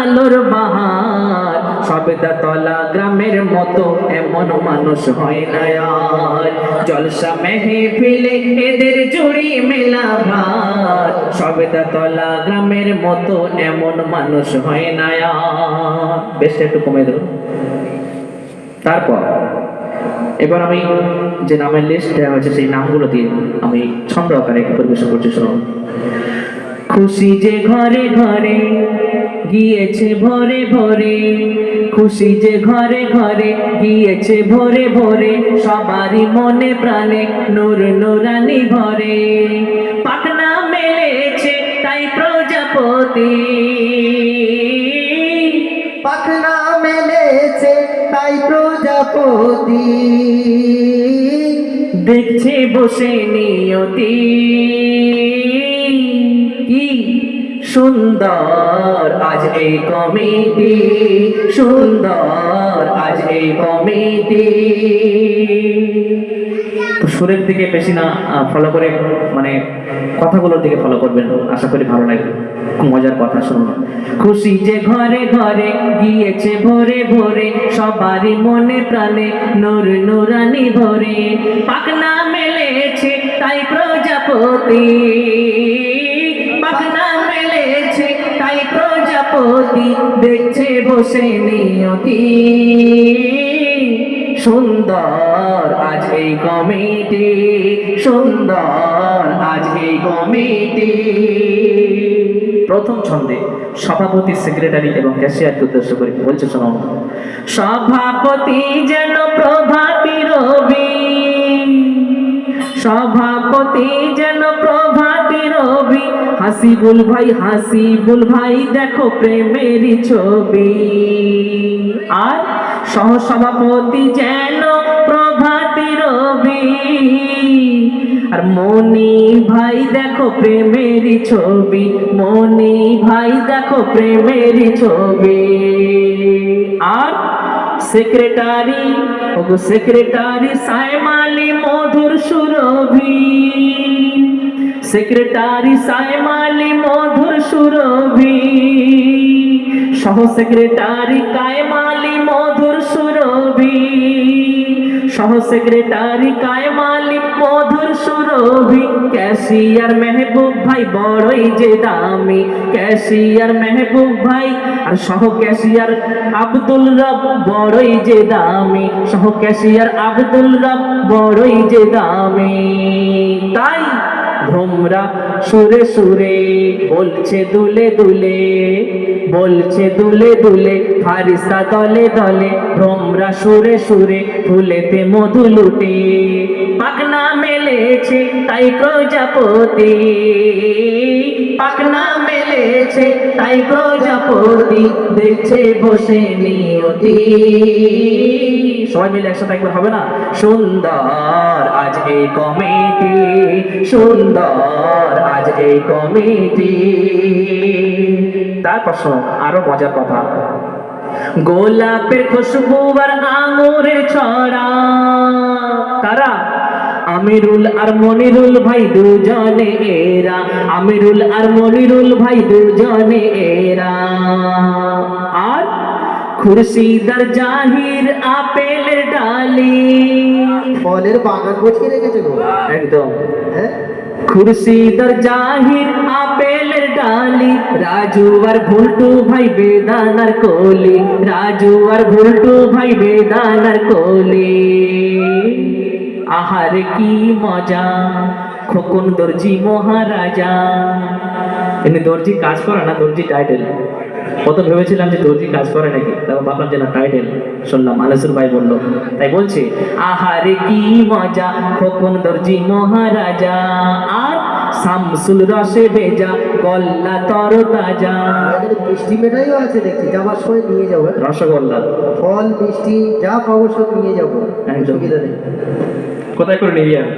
আলোর বাহার। সবেদা তলা গ্রামের মতো এমন মানুষ হয় না জলসা মেহে ফিলে এদের জুড়ি মেলা ভার। সবেদা তলা গ্রামের মতো এমন মানুষ হয় না আর। বেশ, একটু কমে দেবো তারপর, এবার আমি যে নামের লিস্ট দেওয়া হয়েছে সেই নামগুলো দিয়ে আমি ছন্দ আকারে পরিবেশন করছি, শুনুন। খুশি যে ঘরে ঘরে গিয়েছে ভরে ভরে, খুশি যে ঘরে ঘরে গিয়েছে ভরে ভরে, সবারই মনে প্রাণে নূর নুরানি ভরে। পাখনা মেলেছে তাই প্রজাপতি পাখনা মেলেছে তাই প্রজাপতি। দেখছে বসে নিয়তি। কি সুন্দর আজ এই কমিটি সুন্দর আজ এই কমিটি। সুরের দিকে বেশি না ফলো করে মানে কথাগুলোর দিকে ফলো করবেন, আশা করি ভালো লাগবে। মজার কথা, শুনুন। খুশি যে ঘরে ঘরে গিয়েছে ভরে ভরে, সবারই মনে প্রাণে নূর নুরানি ভরে। পাখনা মেলেছে তাই প্রজাপতি, পাখনা মেলেছে তাই প্রজাপতি দেখছে বসে নিয়তি। সুন্দর, আজ এই কমিটি। সুন্দর, আজ এই কমিটি। প্রথম ছন্দে সভাপতি, সেক্রেটারি এবং ক্যাশিয়ারকে উদ্দেশ্য করে বলছে সভাপতি যেন প্রভাতী রবি। সভাপতি যেন প্রভাতী রবি। হাসি হাসিবুল ভাই হাসি হাসিবুল ভাই, দেখো প্রেমেরই ছবি। সহসভাপতি যেন প্রভাতী রবি। আর মনি ভাই দেখো প্রেমেরই ছবি মনি ভাই দেখো প্রেমেরই ছবি। আর সেক্রেটারি ওগো সেক্রেটারি সাইমালি মধুর সুরভি। সেক্রেটারি সাইমালি মধুর সুরভি। সহ সেক্রেটারি কায়মালি সহ সেক্রেটারি কায়মালি মধুর সুরভি, ক্যাশিয়ার মেহবুব ভাই বড়ই যে দামি, ক্যাশিয়ার মেহবুব ভাই আর সহ ক্যাশিয়ার আব্দুল রব বড়ই যে দামি, সহ ক্যাশিয়ার আব্দুল রব বড়ই যে দামি। তাই ভ্রমরা সুরে সুরে বলছে দুলে দুলে, বলছে দুলে দুলে, ফারিস্তা দলে দলে ভ্রমরা সুরে সুরে ফুলেতে মধু লুটে। পাকনা মেলেছে তাই প্রজাপতি পাকনা মেলেছে তাই প্রজাপতি, দেখছে বসে নিয়তি। সবাই মিলে একসাথে একবার হবে না? সুন্দর আজ এই কমিটি, সুন্দর আজ এই কমিটি। তারপর আরও মজার কথা। গোলাপের খুশবু আর আঙুরের ছড়া। তারা আমিরুল আর মনিরুল ভাই দুজনে এরা। আমিরুল আর মনিরুল ভাই দুজনে এরা। আর খুরশিদার জাহির আপেলের ডালি। ফলের বাগান বসিয়ে রেখেছে গো। একদম। হ্যাঁ? খুরশিদার জাহির আপেলের ডালি। রাজু আর ভুলটু ভাই বেদানার কোলি। রাজু আর ভুলটু ভাই বেদানার কোলি। আহার কি মজা খোকন দর্জি মহারাজা। এমনি দর্জি কাজ করে না দর্জি টাইটেল কত ভেবেছিলাম যে দর্জি কাজ করে নাকি? তারপর ভাবলাম যে না টাইটেল শুনলাম। আলেসুর ভাই বলল তাই বলছে আহারে কি মজা খোকন দর্জি মহারাজা আর শামসুল রসে ভেজা গল্লা তর তাজা মিষ্টি মেটাইও আছে দেখছি যাবার সময় নিয়ে যাব? রসগোল্লা। ফল মিষ্টি যা পাবো সব নিয়ে যাব। নেই। কোথায় করে নিয়ে যাবে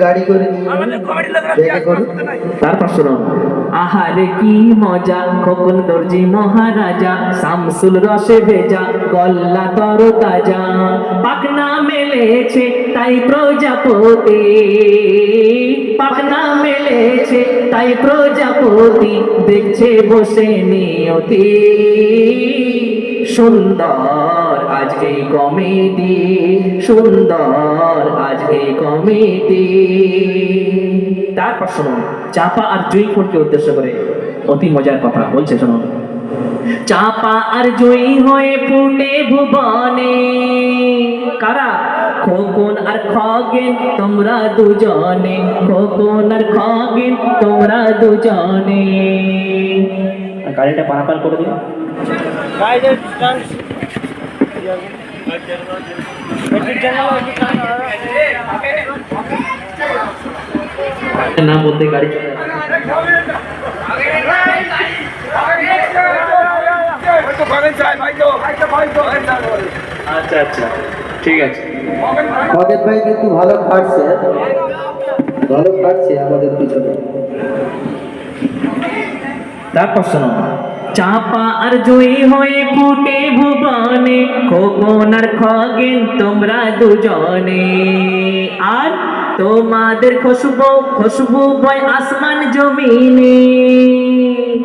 গাড়ি করে নিয়ে করে। তারপর শুনুন। আহারে কি মজা? খোকন দর্জি মহারাজা, শামসুল রসে ভেজা, গল্লা তর তাজা পাকনা মেলেছে তাই প্রজাপতি। পাকনা মেলেছে তাই প্রজাপতি, দেখছে বসে নিয়তি। সুন্দর আজকে কমেডি সুন্দর আজকে কমেডি তারপর শুনুন। চাপা আর জুই ফোরকে উদ্দেশ্য করে। অতি মজার কথা, বলছে শুনুন চাপা আর জয়ী হয়ে ফুটে ভুবনে। কারা? খোকন আর খগেন, তোমরা দুজনে। খোকন আর খগেন, তোমরা দুজনে। গাড়িটা পারাপার করে দিও। নাম বলতে গাড়ি চলে প্রশ্ন আচ্ছা আচ্ছা ঠিক আছে। খগেন ভাই কিন্তু ভালো খাটছে ভালো খাটছে আমাদের পিছনে। তারপর শোনো চাপা আর জয়ী হয়ে ফুটে ভুবনে, খোকন আর খগেন তোমরা দুজনে। আর তোমাদের খুশবু খুশবু বয় আসমান জমিনে।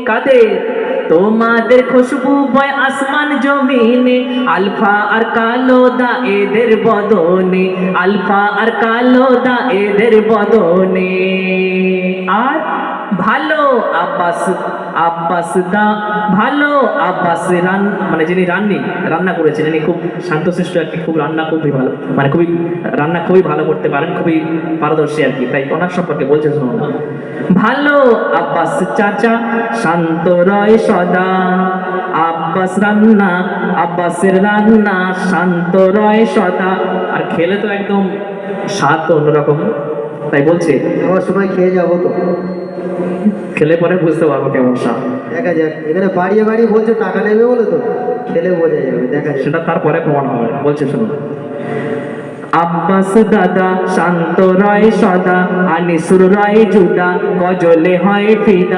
কাদের? তোমাদের খুশবু বয় আসমান জমিনে, আলফা আর কালো দা এদের বদনে, আলফা আর কালো দা এদের বদনে। আর ভালো আব্বাস আব্বাস দা, ভালো আব্বাস রান মানে যিনি রান্নি, রান্না করেছেন ইনি খুব শান্তশিষ্ট আর কি, খুব রান্না খুবই ভালো মানে খুবই রান্না খুবই ভালো করতে পারেন, খুবই পারদর্শী আর কি, তাই ওনার সম্পর্কে বলছে শুনুন ভালো আব্বাস চাচা, শান্ত রয় সদা। আব্বাস রান্না, আব্বাসের রান্না, শান্ত রয় সদা। আর খেলে তো একদম স্বাদ অন্যরকম, তাই বলছে। আমার সময় খেয়ে যাব তো। খেলে পরে বুঝতে পারব কেমন সাপ। দেখা যাক এখানে বাড়িয়ে বাড়িয়ে বলছো টাকা নেবে বলে তো? খেলে বোঝা যাবে দেখা যাক। সেটা তারপরে প্রমাণ হবে বলছে শুনুন। আব্বাস দাদা শান্ত রায় সদা আনিসুর রায় জুদা গজলে হয় ফিদা।